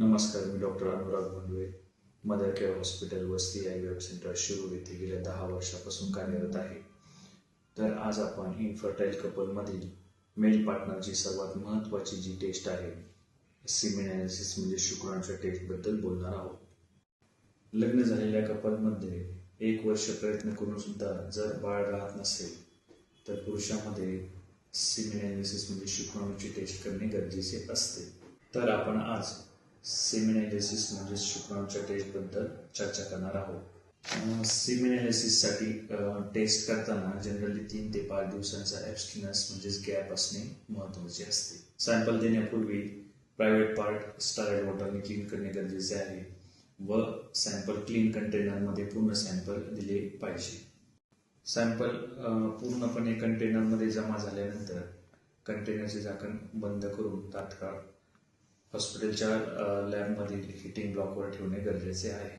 नमस्कार मी doctor Anurag Mundwe mother care hospital वस्ती I web centre Shirur येथे गेल्या दहा वर्षापासून कार्यरत आहे. तर आज आपण इन्फर्टाईल कपलमधील मेल पार्टनरची सर्वात महत्त्वाची जी टेस्ट आहे सिमिनॅलिसिस म्हणजे शुक्राणूच्या टेस्टबद्दल बोलणार आहोत. लग्न झालेल्या कपलमध्ये एक वर्ष प्रयत्न करून सुद्धा जर बाळ राहत नसेल तर पुरुषामध्ये सिमिनॅलिसिस म्हणजे शुक्राणूची टेस्ट करणे गरजेचे असते. तर आपण आज सेमिनायलिसिस म्हणजे शुक्राणूच्या टेस्टबद्दल चर्चा करणार आहोत. सेमिनायलिसिससाठी टेस्ट करताना जनरली तीन ते पाच दिवसांचा ॲबस्टिनस म्हणजेच गॅप असणे महत्त्वाचे असते. सॅम्पल देण्यापूर्वी प्रायव्हेट पार्ट स्टार्ड वॉटरने क्लीन करणे गरजेचे आहे व सॅम्पल क्लीन कंटेनरमध्ये पूर्ण सॅम्पल दिले पाहिजे. सॅम्पल पूर्णपणे कंटेनरमध्ये जमा झाल्यानंतर कंटेनरचे झाकण बंद करून तात्काळ हॉस्पिटलच्या लॅबमधील हिटिंग ब्लॉकवर ठेवणे गरजेचे आहे.